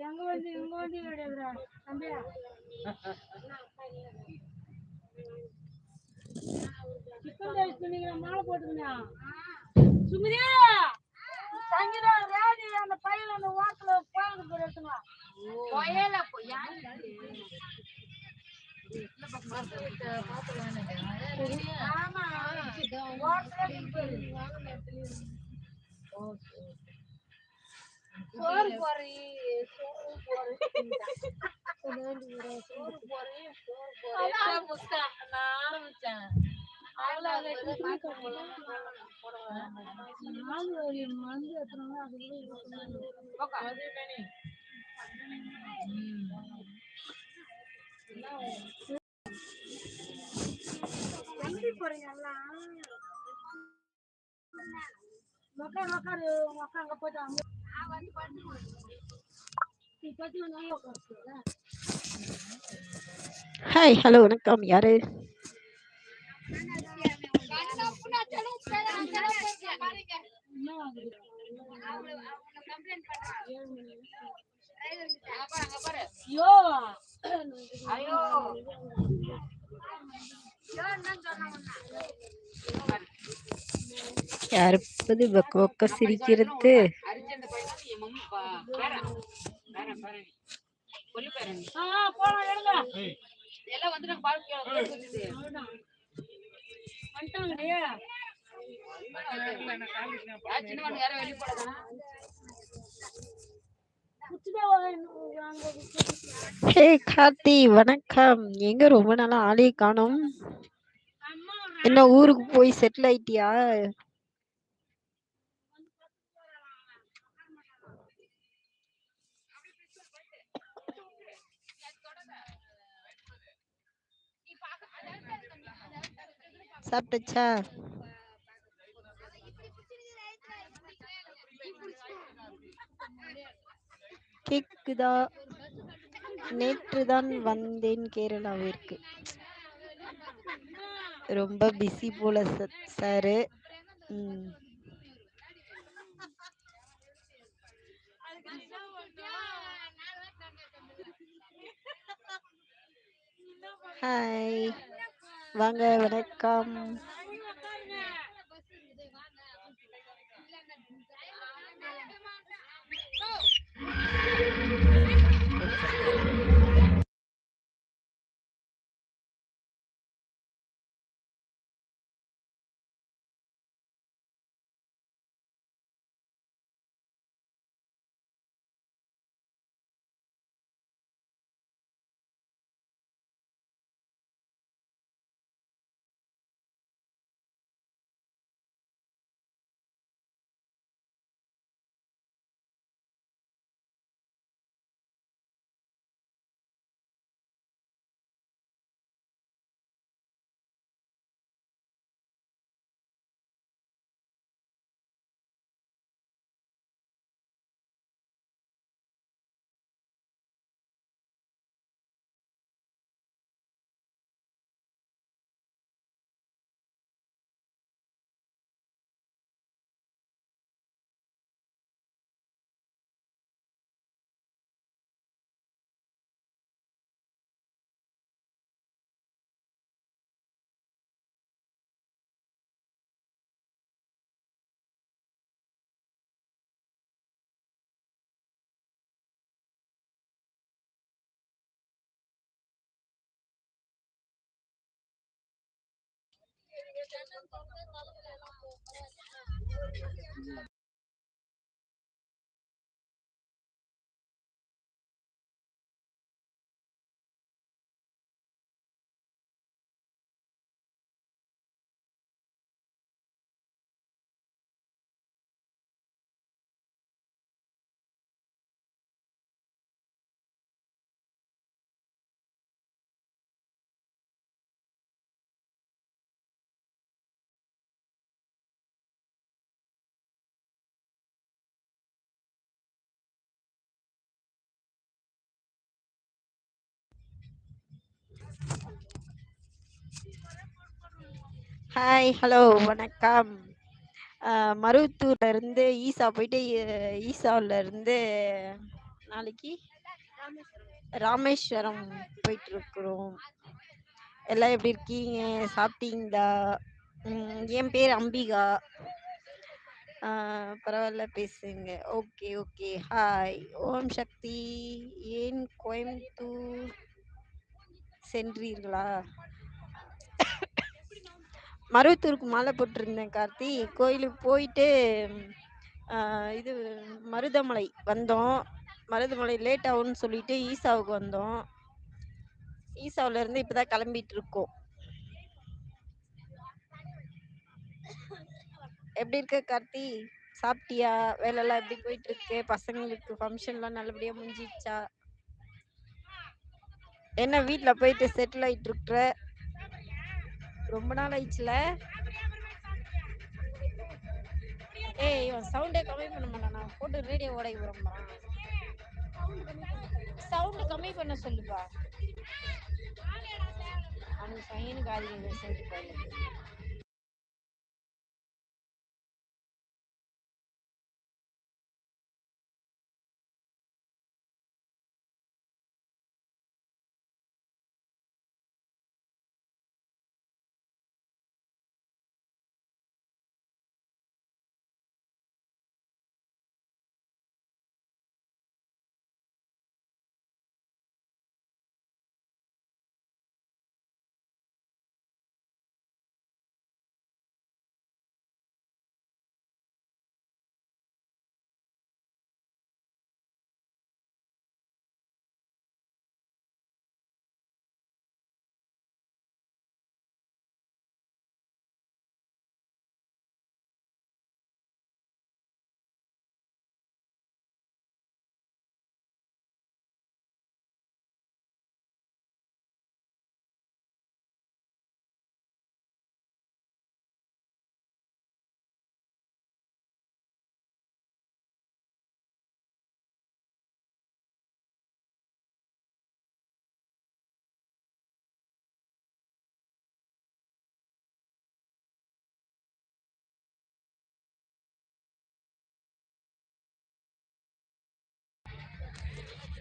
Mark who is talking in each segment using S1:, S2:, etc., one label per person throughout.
S1: எங்க வந்து எங்க வந்து தம்பியா சிக்கன் ரைஸ் பண்ணீங்க மாலை போட்டுக்கியா சுமதியா சங்கீதா ராணி அந்த பையன் அந்த ஓட்டல போயிட்டு போய் ஆமா. ஓட்டல சோறு போறி சோறு போறி சோறு போறி சோறு போறி நாலு வழி மருந்து எத்தனை அது எப்படி போறீங்க எல்லாம் உக்காரு உக்காரு உங்க அக்கா அங்க போயிட்டு
S2: ஹாய் ஹலோ வணக்கம். யாரு?
S1: என்ன
S2: யாருப்பது? பக்க பக்க சிரிக்கிறது.
S3: எல்லாம் வந்து நாங்க
S2: ஹே கார்த்தி வணக்கம். எங்க ரொம்ப நாளா ஆளே காணோம்? என்ன ஊருக்கு போய் செட்டில் ஆயிட்டியா? சாப்பிட்டச்சா கேக்குதா? நேற்று தான் வந்தேன் கேரளாவிற்கு. ரொம்ப பிஸி போல சார். ம். ஹாய் வாங்க வணக்கம். Jangan 来了，我不要钱 kalau. ஹாய் ஹலோ வணக்கம். மருவத்தூர்ல இருந்து ஈசா போயிட்டு ஈசாவில இருந்து நாளைக்கு ராமேஸ்வரம் போயிட்டு இருக்கிறோம் எல்லாம் எப்படி இருக்கீங்க? சாப்பிட்டீங்களா? என் பேர் அம்பிகா. பரவாயில்ல பேசுங்க. Okay okay. Hi Om Sakthi. ஏன் கோயம்புத்தூர்? சென்றீர்களா? மருவத்தூருக்கு மாலை போட்டிருந்தேன் கார்த்தி. கோயிலுக்கு போயிட்டு இது மருதமலை வந்தோம். மருதமலை லேட் ஆகும்னு சொல்லிட்டு ஈசாவுக்கு வந்தோம். ஈசாவுல இருந்து இப்பதான் கிளம்பிட்டு இருக்கோம். எப்படி இருக்க கார்த்தி? சாப்பிட்டியா? வேலைலாம் எப்படி போயிட்டு இருக்கு? பசங்களுக்கு ஃபங்க்ஷன்லாம் நல்லபடியா முடிஞ்சிச்சா என்ன வீட்டில் போயிட்டு செட்டில் ஆயிட்டு இருக்கிற ரொம்ப நாள் ஆயிடுச்சுல? ஏய் இவன் சவுண்டே கம்மி பண்ண மாட்டான். நான் போட்டு ரேடியோ உடைக்க விரும்புறான் சவுண்டு கம்மி பண்ண சொல்லுப்பா. அவனுக்கு பையனுக்கு அதிகம் செஞ்சு பையன்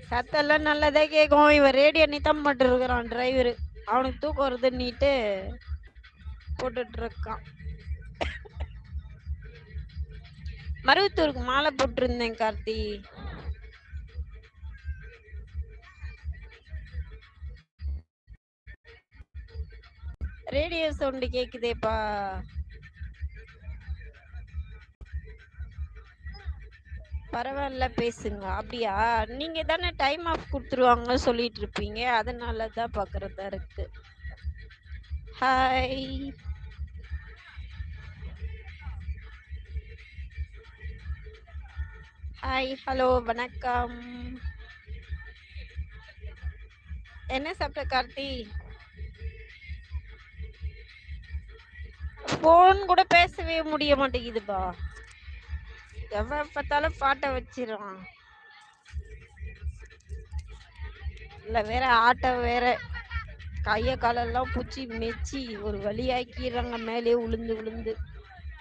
S2: சத்தெல்லாம் நல்லதே கேட்கும். இவன் ரேடியோ நித்தம் மட்டும் இருக்கிறான் டிரைவரு அவனுக்கு தூக்கம் வருதுன்னிட்டு போட்டுட்டு இருக்கான் மருவத்தூருக்கு மாலை போட்டிருந்தேன் கார்த்தி. Radio sound கேக்குதேப்பா. பரவாயில்ல பேசுங்க. அப்படியா? நீங்க தானே டைம் ஆஃப் கொடுத்துருவாங்க சொல்லிட்டு இருப்பீங்க. அதனால தான் பார்க்குறதா இருக்கு. ஹாய் ஹாய் ஹலோ வணக்கம். என்ன சாப்பிட்ட கார்த்தி? ஃபோன் கூட பேசவே முடிய மாட்டேங்குதுப்பா. எவன் பார்த்தாலும் பாட்டை வச்சிடறான் இல்ல வேற ஆட்டம் வேற கைய காலெல்லாம் பூச்சி மெச்சி ஒரு வழியாக்கிடுறாங்க. மேலே உளுந்து உளுந்து.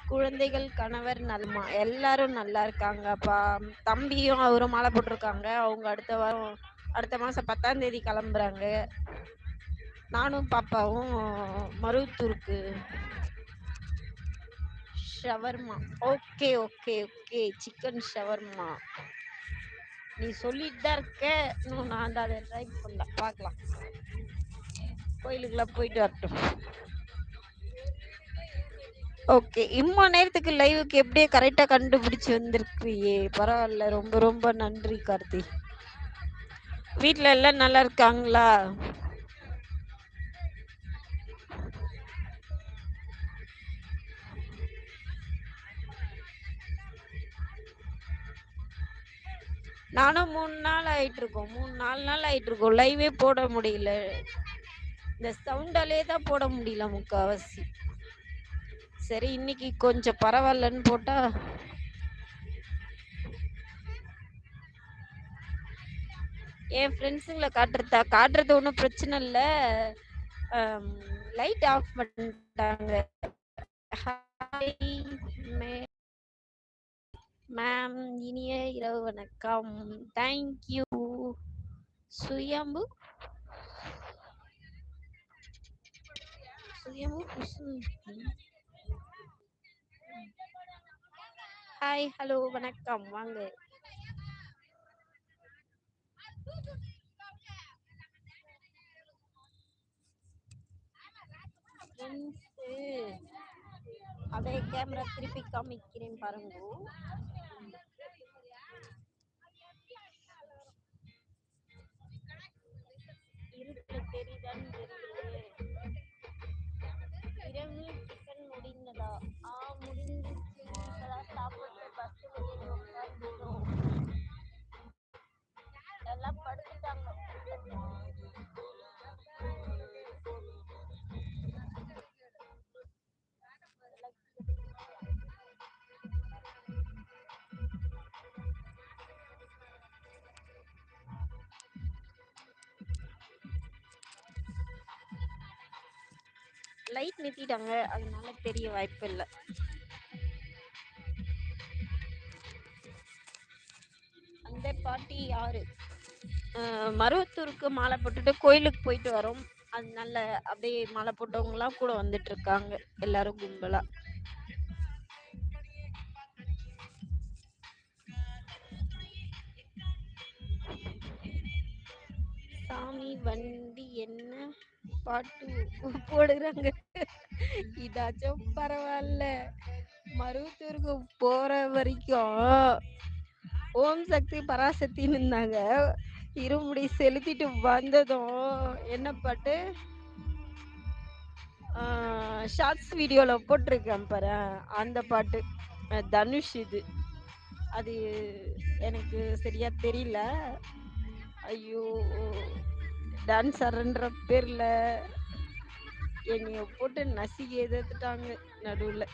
S2: குழந்தைகள் கணவர் நலமா எல்லாரும் நல்லா இருக்காங்கப்பா தம்பியும் அவரும் மாலை போட்டிருக்காங்க. அவங்க அடுத்த வாரம் அடுத்த மாசம் பத்தாம் தேதி கிளம்புறாங்க. நானும் பாப்பாவும் மருவத்தூருக்கு. Shawarma. Okay okay okay. Chicken shawarma. நீ சொல்லிட்டு தான் இருக்க. இன்னும் நான் தான் அதை ட்ரை பண்ணல. பார்க்கலாம். கோயிலுக்குலாம் போயிட்டு வரட்டும். ஓகே. இம்மா நேரத்துக்கு லைவுக்கு எப்படியே கரெக்டாக கண்டுபிடிச்சி வந்திருக்கியே பரவாயில்ல. ரொம்ப ரொம்ப நன்றி கார்த்தி. வீட்டில் எல்லாம் நல்லா இருக்காங்களா? நானும் மூணு நாள் ஆயிட்டு இருக்கோம் மூணு நாலு நாள் ஆயிட்டு இருக்கோம் லைவே போட முடியல. இந்த சவுண்டாலே தான் போட முடியல முக்காவாசி சரி இன்னைக்கு கொஞ்சம் பரவாயில்லன்னு போட்டா என் ஃப்ரெண்ட்ஸுங்களை காட்டுறதா? காட்டுறது ஒன்றும் பிரச்சனை இல்லை. லைட் ஆஃப் பண்ணிட்டாங்க. ஹாய் மே மேம் இனிய இரவு வணக்கம். தேங்க்யூ சுயம்பு. சுயம்பு ஹாய் ஹலோ வணக்கம். வாங்க. அதே கேமரா திருப்பி காமிக்கிறேன் பாருங்க. இருட்டுல தெரியுதான்னு இரவு டிஃபன் முடிந்ததா? ஆ முடிந்து சாப்பிட்டு பஸ்ஸில் ஏறி லைட் நிறுத்திட்டாங்க. அதனால தெரிய வாய்ப்பு இல்லை. அந்த பாட்டி யாரு? மருவத்தூருக்கு மாலை போட்டுட்டு கோயிலுக்கு போயிட்டு வரோம். அதனால அப்படியே மாலை போட்டவங்கலாம் கூட வந்துட்டு இருக்காங்க. எல்லாரும் கும்பலா. பாட்டு போடுறாங்க. இதாச்சும் பரவாயில்ல மருவத்தூருக்கு போற வரைக்கும் ஓம் சக்தி பராசக்தின்னு இருந்தாங்க. இருமுடி செலுத்திட்டு வந்ததும் என்ன பாட்டு? ஷார்ட்ஸ் வீடியோல போட்டிருக்கேன் பாரு. அந்த பாட்டு. தனுஷ் இது. அது எனக்கு சரியா தெரியல. ஐயோ. டான்ஸர்ன்ற பேர்ல என்னைய போட்டு நசுக்கி எதிர்த்துட்டாங்க நடுவுல.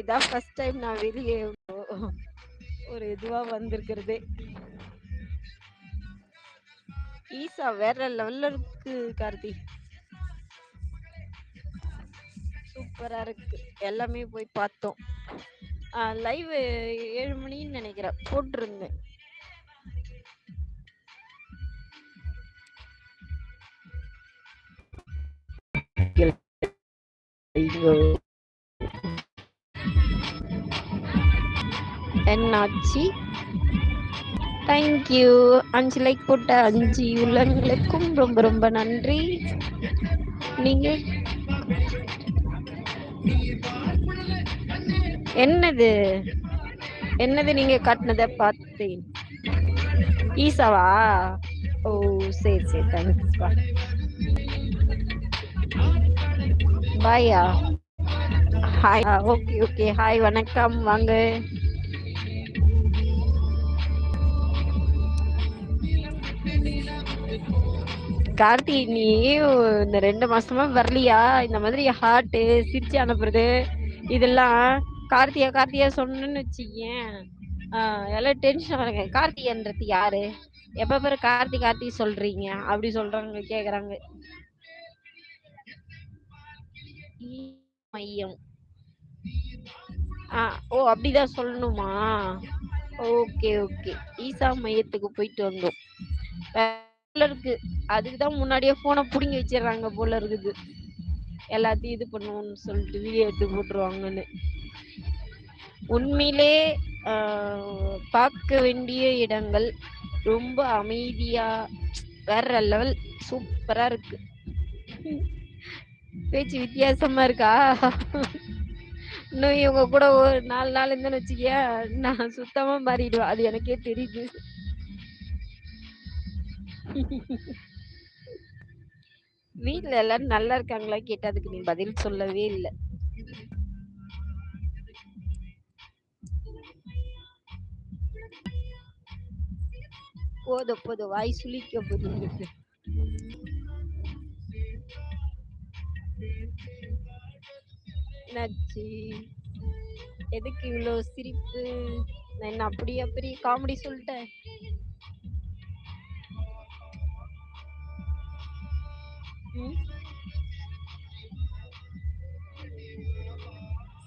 S2: இதான் ஃபர்ஸ்ட் டைம் நான் வெளியே ஒரு இதுவா வந்திருக்கிறதே. ஈசா வேற லெவல்ல இருக்கு கார்த்தி. சூப்பரா இருக்கு. எல்லாமே போய் பார்த்தோம். லைவ் ஏழு மணின்னு நினைக்கிறேன். போட்டிருந்தேன். என்னாச்சு? தேங்க்யூ அஞ்சு லைக் போட்ட அஞ்சு உள்ளங்களுக்கும் ரொம்ப ரொம்ப நன்றி. நீங்க என்னது? என்னது நீங்க காட்டினத பார்த்தேன்? ஈசாவா? ஓ சரி சரி தேங்க்ஸ்ப்பா பாயா? ஹாய் ஓகே ஓகே ஹாய் வணக்கம். வாங்க. கார்த்தி நீ இந்த ரெண்டு மாசமா வரலையா? இந்த மாதிரி ஹார்ட் சிரிச்சு அனுப்புறது இதெல்லாம் கார்த்தியா கார்த்தியா சொன்னேன்னு வச்சுக்கேன். எல்லாம் டென்ஷன் வருங்க. கார்த்தியன்றது யாரு? எப்ப பாரு கார்த்தி கார்த்தி சொல்றீங்க. அப்படி சொல்றாங்க கேக்குறாங்க. மையம். ஓ அப்படிதான் சொல்லணுமா? Okay okay. ஈசா மையத்துக்கு போயிட்டு வந்தோம். போல இருக்கு. அதுக்கு தான் முன்னாடியே போனை புடுங்கி வச்சிடுறாங்க போல இருக்குது. எல்லாத்தையும் இது பண்ணுவோம்னு சொல்லிட்டு வீடியோ எடுத்து போட்டுருவாங்கன்னு. உண்மையிலே பார்க்க வேண்டிய இடங்கள் ரொம்ப அமைதியா வேற லெவல் சூப்பரா இருக்கு. பேச்சு வித்தியாசமா இருக்கா? இன்னும் இவங்க கூட ஒரு நாலு நாள் இருந்தேன்னு வச்சுக்கியா நான் சுத்தமா மாறிடுவேன். அது எனக்கே தெரியுது. வீட்ல எல்லாரும் நல்லா இருக்காங்களா கேட்டதுக்கு நீ பதில் சொல்லவே இல்லை. போதும் போதும். வாய் சுளிக்க போகுது என்னாச்சு? எதுக்கு இவ்வளோ சிரிப்பு? நான் என்ன அப்படியே பெரிய காமெடி சொல்லிட்டேன்.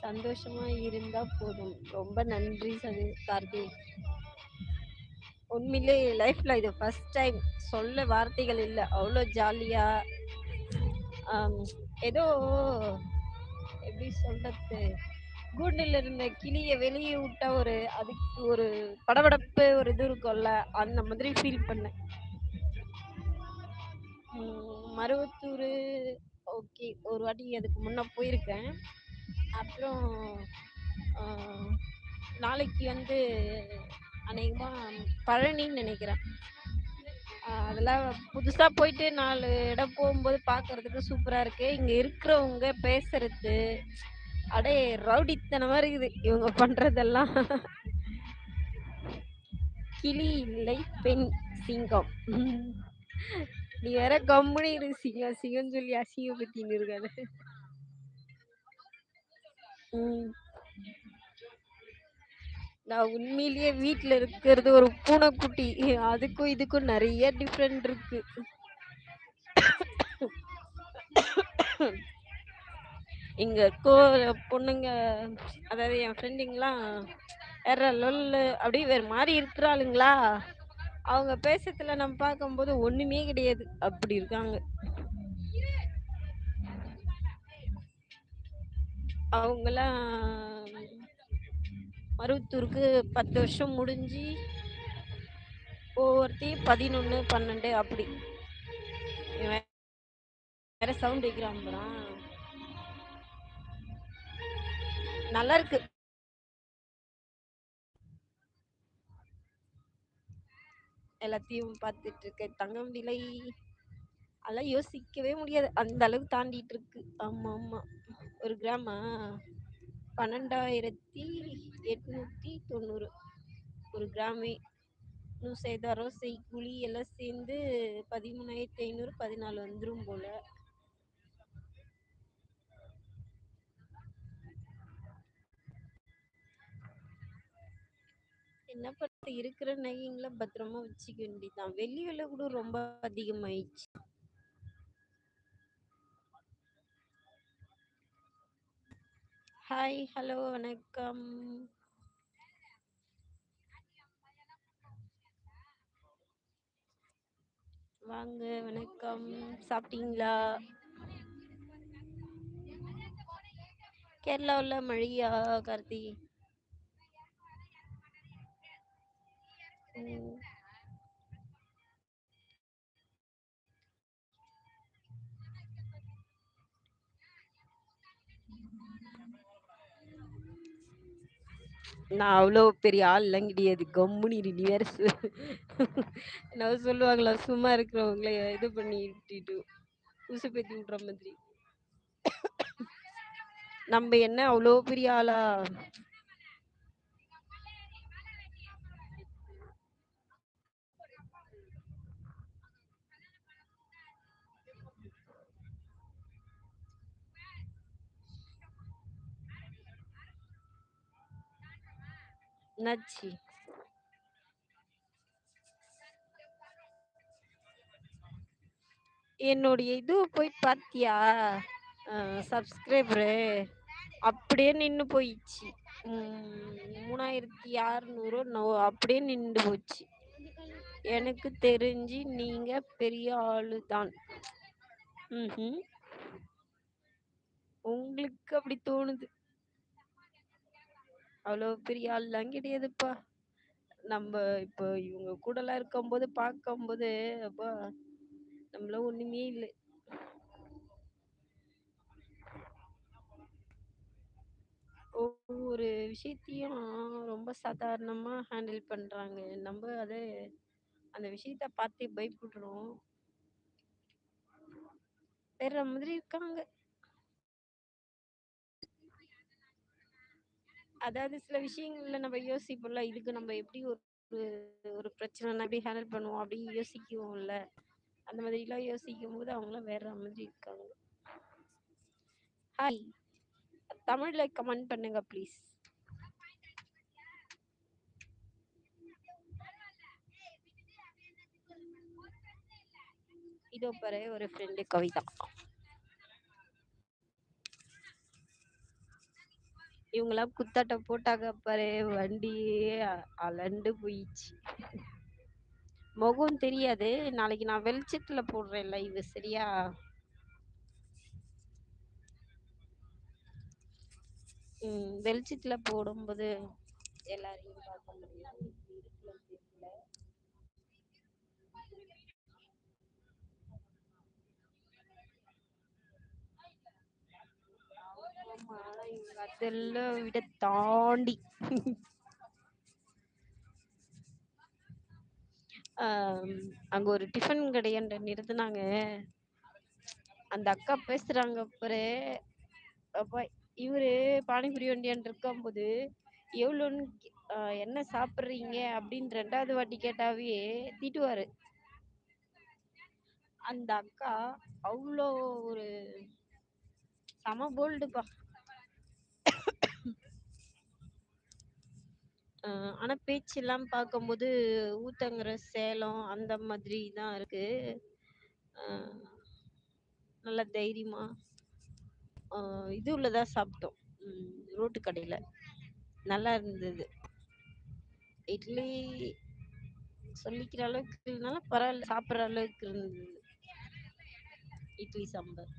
S2: சந்தோஷமா இருந்தா போதும். ரொம்ப நன்றி சதி கார்த்தி. உண்மையிலே லைஃப்ல இது ஃபர்ஸ்ட் டைம் சொல்ல வார்த்தைகள் இல்லை. அவ்வளோ ஜாலியா ஏதோ எப்படி சொல்றது? கூண்டில் இருந்த கிளிய வெளியே விட்டா ஒரு அதுக்கு ஒரு படபடப்பு ஒரு இது இருக்கும்ல அந்த மாதிரி ஃபீல் பண்ணேன். மருவத்தூர் ஓகே ஒரு வாட்டி அதுக்கு முன்ன போயிருக்கேன். அப்புறம் நாளைக்கு வந்து அநேகமாக பழனின்னு நினைக்கிறேன். அதெல்லாம் புதுசா போயிட்டு நாலு இடம் போகும்போது பார்க்கறதுக்கு சூப்பரா இருக்கு. இங்க இருக்கிறவங்க பேசுறது அடே ரவுடித்தனமா இருக்குது. இவங்க பண்றதெல்லாம். கிளி இல்லை பெண் சிங்கம். நீ வேற கம்முனி இரு சிங்கம் சிங்கம் சொல்லி அசிங்கப்படுத்தின்னு இருக்காது. உம் நான் உண்மையிலேயே வீட்டில் இருக்கிறது ஒரு பூனைக்குட்டி. அதுக்கும் இதுக்கும் நிறைய டிஃப்ரெண்ட் இருக்கு. இங்க இருக்கோ பொண்ணுங்க அதாவது என் ஃப்ரெண்டுங்களாம் வேற லொல் அப்படியே வேறு மாதிரி இருக்கிறாளுங்களா? அவங்க பேசத்துல நம்ம பார்க்கும்போது ஒண்ணுமே கிடையாது. அப்படி இருக்காங்க. அவங்களாம் மருவத்தூருக்கு பத்து வருஷம் முடிஞ்சு ஒவ்வொருத்தி பதினொன்று பன்னெண்டு அப்படி. வேற சவுண்ட் வைக்கிறான் நல்லா இருக்கு. எல்லாத்தையும் பார்த்துட்டு இருக்கு தங்கம் விலை. அதெல்லாம் யோசிக்கவே முடியாது. அந்த அளவுக்கு தாண்டிட்டு இருக்கு. ஆமா ஆமா. ஒரு கிராமா? பன்னெண்டாயிரத்தி எட்நூற்றி தொண்ணூறு. ஒரு கிராமே இன்னும் சேதாரம் செய்கூலி எல்லாம் சேர்ந்து பதிமூணாயிரத்தி ஐநூறு பதினாலு வந்துடும் போல. என்ன பண்ண இருக்கிற நகைங்களை பத்திரமா வச்சுக்க வேண்டியதுதான். வெள்ளி விலை கூட ரொம்ப அதிகமாயிடுச்சு. ஹாய் ஹலோ வணக்கம். வாங்க வணக்கம். சாப்பிட்டீங்களா? கேரளாவில் மழையா கார்த்தி? ம். நான் அவ்வளோ பெரிய ஆள்லாம் கிடையாது கம்முனு இரு, நீ வேற நான் சொல்லுவாங்களா சும்மா இருக்கிறவங்கள இது பண்ணி விட்டுட்டு உசு பேத்தி விட்ற மாதிரி. நம்ம என்ன அவ்வளோ பெரிய ஆளா? என்னாச்சு என்னுடைய இது போய் பாத்தியா? சப்ஸ்கிரைபரு அப்படியே நின்று போயிடுச்சு மூணாயிரத்தி அறுநூறு நோ அப்படியே நின்று போச்சு. எனக்கு தெரிஞ்சு நீங்க பெரிய ஆளு தான் உங்களுக்கு அப்படி தோணுது. அவ்வளோ பெரிய ஆள்லாம் கிடையாதுப்பா. நம்ம இப்போ இவங்க கூடலாம் இருக்கும்போது பார்க்கும்போது அப்பா நம்மள ஒண்ணுமே இல்லை. ஒவ்வொரு விஷயத்தையும் ரொம்ப சாதாரணமா ஹேண்டில் பண்றாங்க. நம்ம அதை அந்த விஷயத்த பார்த்து பயப்படுறோம். வேற மாதிரி இருக்காங்க. அதாவது சில விஷயங்கள்ல நம்ம யோசிப்போம்ல இதுக்கு நம்ம எப்படி ஒரு ஒரு பிரச்சனை எப்படி ஹேண்டில் பண்ணுவோம் அப்படி யோசிக்குவோம்ல. அந்த மாதிரி எல்லாம் யோசிக்கும் போது அவங்களாம் வேற மாதிரி இருக்காங்க. ஹாய் தமிழ்ல கமெண்ட் பண்ணுங்க ப்ளீஸ் இதோ பாரு ஒரு ஃப்ரெண்டு கவிதா. இவங்கலாம் குத்தாட்டம் போட்டாங்க பாரு வண்டியே அலண்டு போயிடுச்சு. முகம் தெரியாது. நாளைக்கு நான் வெளிச்சத்துல போடுறேன் லைவ் சரியா? ம் வெளிச்சத்துல போடும்போது எல்லாரையும் பார்க்க முடியும் இருட்டுல தெரியல. ஆமா, இவங்க அதெல்லாம் விட தாண்டி. அங்க ஒரு டிஃபன் கடையன்ற நிறுத்தினாங்க. அந்த அக்கா பேசுறாங்க பாரு. அப்பா இவரு பானிபுரி வண்டியாண்ட இருக்கும்போது எவ்வளோன்னு கே- என்ன சாப்பிட்றீங்க? அப்படின்னு ரெண்டாவது வாட்டி கேட்டாவே திட்டுவாரு. அந்த அக்கா அவ்வளோ ஒரு செம போல்டுப்பா ஆனா பேச்செல்லாம் பார்க்கும்போது ஊத்தங்கிற சேலம் அந்த மாதிரி தான் இருக்கு. நல்லா நல்ல தைரியமா இது உள்ளதா சாப்பிட்டோம். ரோட்டு கடையில. நல்லா இருந்தது. இட்லி சொல்லிக்கிற அளவுக்கு இல்லைனாலும் பரவாயில்ல சாப்பிட்ற அளவுக்கு இருந்தது. இட்லி சாம்பார்.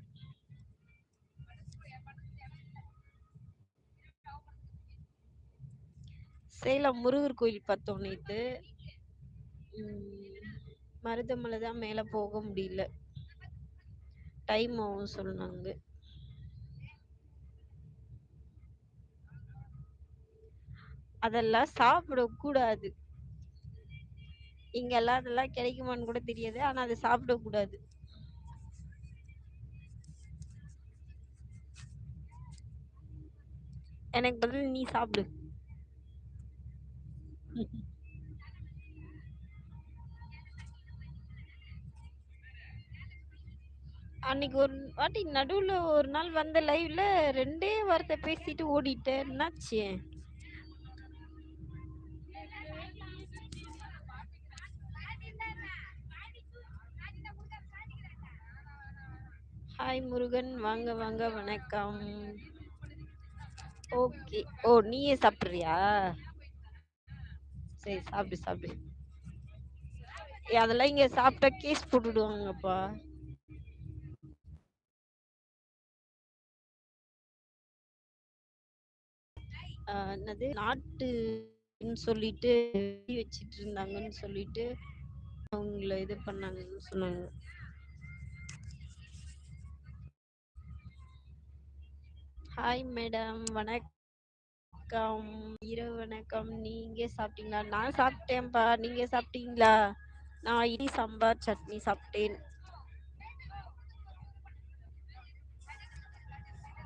S2: சேலம் முருகர் கோயில் பார்த்தோம் நேற்று மருதமலை தான் மேலே போக முடியல. டைம் ஆகும் சொன்னாங்க. அதெல்லாம் சாப்பிடக்கூடாது. இங்கெல்லாம் அதெல்லாம் கிடைக்குமான்னு கூட தெரியாது. ஆனால் அதை சாப்பிடக்கூடாது. எனக்கு பதில் நீ சாப்பிடு. அன்னைக்கு ஒரு வாட்டி நடுவுல ஒரு நாள் வந்த லைவ்ல ரெண்டே வார்த்தை பேசிட்டு ஓடிட்டேன். என்னாச்சு? ஹாய் முருகன். வாங்க வாங்க. வணக்கம். ஓகே ஓ நீயே சாப்பிட்றியா? சரி சாப்பிடு. சாப்பிடு அதெல்லாம் இங்க சாப்பிட்டா கேஸ் போட்டுடுவாங்கப்பா. ஆஹ் என்னது? நாட்டுன்னு சொல்லிட்டு எழுதி வச்சிட்டு இருந்தாங்கன்னு சொல்லிட்டு அவங்கள இது பண்ணாங்கன்னு சொன்னாங்க. ஹாய் மேடம் வணக்கம் இரவு வணக்கம். நீங்க சாப்பிட்டீங்களா? நான் சாப்பிட்டேன்ப்பா. நீங்க சாப்பிட்டீங்களா? நான் இட்லி சாம்பார் சட்னி சாப்பிட்டேன்.